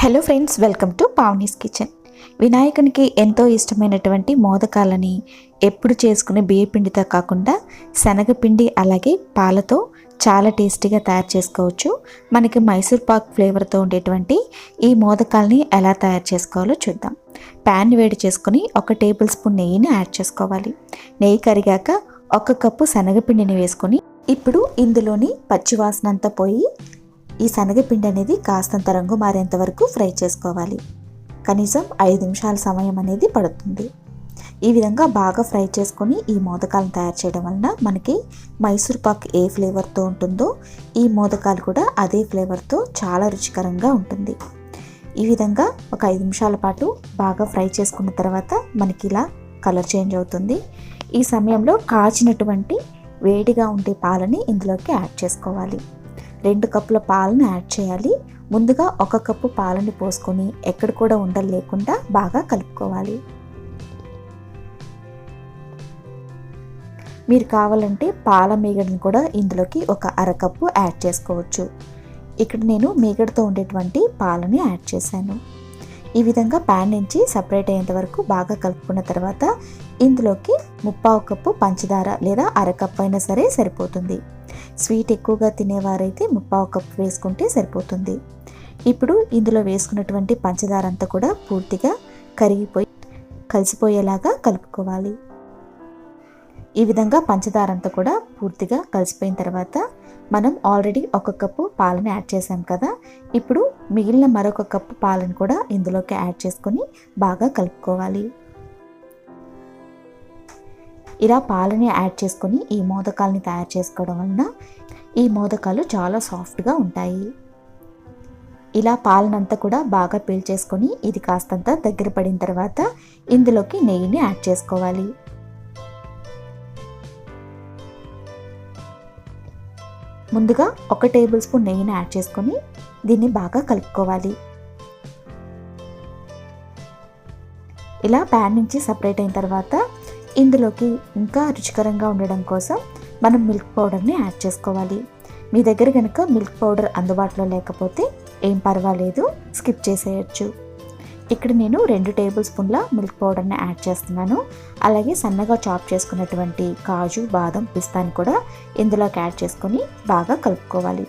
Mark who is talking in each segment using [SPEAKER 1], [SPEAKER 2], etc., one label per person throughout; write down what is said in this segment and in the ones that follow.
[SPEAKER 1] Hello friends welcome to Pavani's kitchen వినాయకునికి ఎంతో ఇష్టమైనటువంటి మోదకాలని ఎప్పుడు చేసుకునే బియ్యపిండితో కాకుండా శనగపిండి అలాగే పాలతో చాలా టేస్టీగా తయారు చేసుకోవచ్చు. మనకి మైసూర్ పాక్ ఫ్లేవర్తో ఉండేటువంటి ఈ మోదకాలని ఎలా తయారు చేసుకోవాలో చూద్దాం. ప్యాన్ వేడి చేసుకుని ఒక టేబుల్ స్పూన్ నెయ్యిని యాడ్ చేసుకోవాలి. నెయ్యి కరిగాక ఒక కప్పు శనగపిండిని వేసుకొని ఇప్పుడు ఇందులోని పచ్చివాసన అంతా పోయి ఈ శనగపిండి అనేది కాస్తంత రంగు మారేంత వరకు ఫ్రై చేసుకోవాలి. కనీసం ఐదు నిమిషాల సమయం అనేది పడుతుంది. ఈ విధంగా బాగా ఫ్రై చేసుకొని ఈ మోదకాలను తయారు చేయడం వలన మనకి మైసూర్ పాక్ ఏ ఫ్లేవర్తో ఉంటుందో ఈ మోదకాలు కూడా అదే ఫ్లేవర్తో చాలా రుచికరంగా ఉంటుంది. ఈ విధంగా ఒక ఐదు నిమిషాల పాటు బాగా ఫ్రై చేసుకున్న తర్వాత మనకి ఇలా కలర్ చేంజ్ అవుతుంది. ఈ సమయంలో కాచినటువంటి వేడిగా ఉండే పాలని ఇందులోకి యాడ్ చేసుకోవాలి. రెండు కప్పుల పాలను యాడ్ చేయాలి. ముందుగా ఒక కప్పు పాలని పోసుకొని ఎక్కడ కూడా ఉండలు లేకుండా బాగా కలుపుకోవాలి. మీరు కావాలంటే పాల మీగడని కూడా ఇందులోకి ఒక అరకప్పు యాడ్ చేసుకోవచ్చు. ఇక్కడ నేను మీగడతో ఉండేటువంటి పాలని యాడ్ చేశాను. ఈ విధంగా ప్యాన్ నుంచి సపరేట్ అయ్యేంత వరకు బాగా కలుపుకున్న తర్వాత ఇందులోకి ముప్పావు కప్పు పంచదార లేదా అరకప్పు అయినా సరే సరిపోతుంది. స్వీట్ ఎక్కువగా తినేవారైతే ముప్పావు కప్పు వేసుకుంటే సరిపోతుంది. ఇప్పుడు ఇందులో వేసుకున్నటువంటి పంచదార అంతా కూడా పూర్తిగా కరిగిపోయి కలిసిపోయేలాగా కలుపుకోవాలి. ఈ విధంగా పంచదార అంతా కూడా పూర్తిగా కలిసిపోయిన తర్వాత మనం ఆల్రెడీ ఒక కప్పు పాలను యాడ్ చేసాం కదా ఇప్పుడు మిగిలిన మరొక కప్పు పాలను కూడా ఇందులోకి యాడ్ చేసుకొని బాగా కలుపుకోవాలి. ఇలా పాలని యాడ్ చేసుకొని ఈ మోదకాలని తయారు చేసుకోవడం వలన ఈ మోదకాలు చాలా సాఫ్ట్గా ఉంటాయి. ఇలా పాలనంతా కూడా బాగా పీల్చేసుకొని ఇది కాస్తంత దగ్గర పడిన తర్వాత ఇందులోకి నెయ్యిని యాడ్ చేసుకోవాలి. ముందుగా ఒక టేబుల్ స్పూన్ నెయ్యిని యాడ్ చేసుకొని దీన్ని బాగా కలుపుకోవాలి. ఇలా ప్యాన్ నుంచి సపరేట్ అయిన తర్వాత ఇందులోకి ఇంకా రుచికరంగా ఉండడం కోసం మనం మిల్క్ పౌడర్ని యాడ్ చేసుకోవాలి. మీ దగ్గర కనుక మిల్క్ పౌడర్ అందుబాటులో లేకపోతే ఏం పర్వాలేదు స్కిప్ చేసేయచ్చు. ఇక్కడ నేను రెండు టేబుల్ స్పూన్ల మిల్క్ పౌడర్ని యాడ్ చేస్తున్నాను. అలాగే సన్నగా చాప్ చేసుకున్నటువంటి కాజు బాదం పిస్తాని కూడా ఇందులోకి యాడ్ చేసుకొని బాగా కలుపుకోవాలి.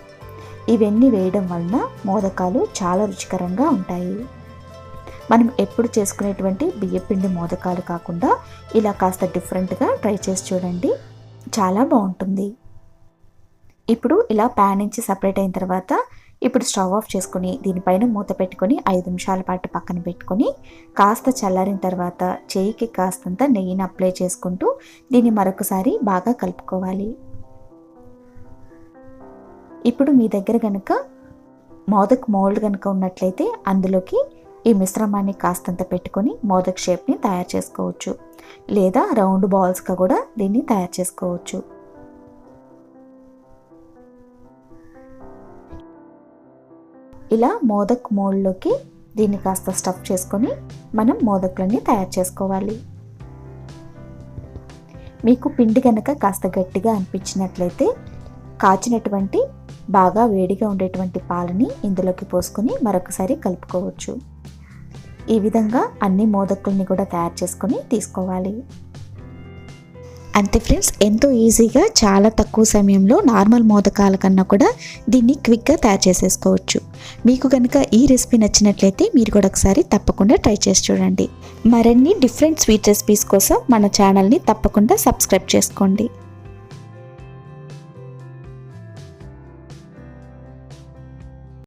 [SPEAKER 1] ఇవన్నీ వేయడం వలన మోదకాలు చాలా రుచికరంగా ఉంటాయి. మనం ఎప్పుడు చేసుకునేటువంటి బియ్యపిండి మోదకాలు కాకుండా ఇలా కాస్త డిఫరెంట్గా ట్రై చేసి చూడండి. చాలా బాగుంటుంది. ఇప్పుడు ఇలా ప్యాన్ నుంచి సపరేట్ అయిన తర్వాత ఇప్పుడు స్టవ్ ఆఫ్ చేసుకుని దీనిపైన మూత పెట్టుకొని ఐదు నిమిషాల పాటు పక్కన పెట్టుకొని కాస్త చల్లారిన తర్వాత చేయికి కాస్తంత నెయ్యిని అప్లై చేసుకుంటూ దీన్ని మరొకసారి బాగా కలుపుకోవాలి. ఇప్పుడు మీ దగ్గర కనుక మోదక్ మోల్డ్ కనుక ఉన్నట్లయితే అందులోకి ఈ మిశ్రమాన్ని కాస్తంత పెట్టుకొని మోదక్ షేప్ని తయారు చేసుకోవచ్చు. లేదా రౌండ్ బాల్స్గా కూడా దీన్ని తయారు చేసుకోవచ్చు. ఇలా మోదక్ మోల్డ్లోకి దీన్ని కాస్త స్టఫ్ చేసుకొని మనం మోదకులన్నీ తయారు చేసుకోవాలి. మీకు పిండి కనుక కాస్త గట్టిగా అనిపించినట్లయితే కాచినటువంటి బాగా వేడిగా ఉండేటువంటి పాలని ఇందులోకి పోసుకొని మరొకసారి కలుపుకోవచ్చు. ఈ విధంగా అన్ని మోదకుల్ని కూడా తయారు చేసుకొని తీసుకోవాలి. అంతే ఫ్రెండ్స్ ఎంతో ఈజీగా చాలా తక్కువ సమయంలో నార్మల్ మోదకాల కన్నా కూడా దీన్ని క్విక్గా తయారు చేసేసుకోవచ్చు. మీకు కనుక ఈ రెసిపీ నచ్చినట్లయితే మీరు కూడా ఒకసారి తప్పకుండా ట్రై చేసి చూడండి. మరిన్ని డిఫరెంట్ స్వీట్ రెసిపీస్ కోసం మన ఛానల్ని తప్పకుండా సబ్స్క్రైబ్ చేసుకోండి.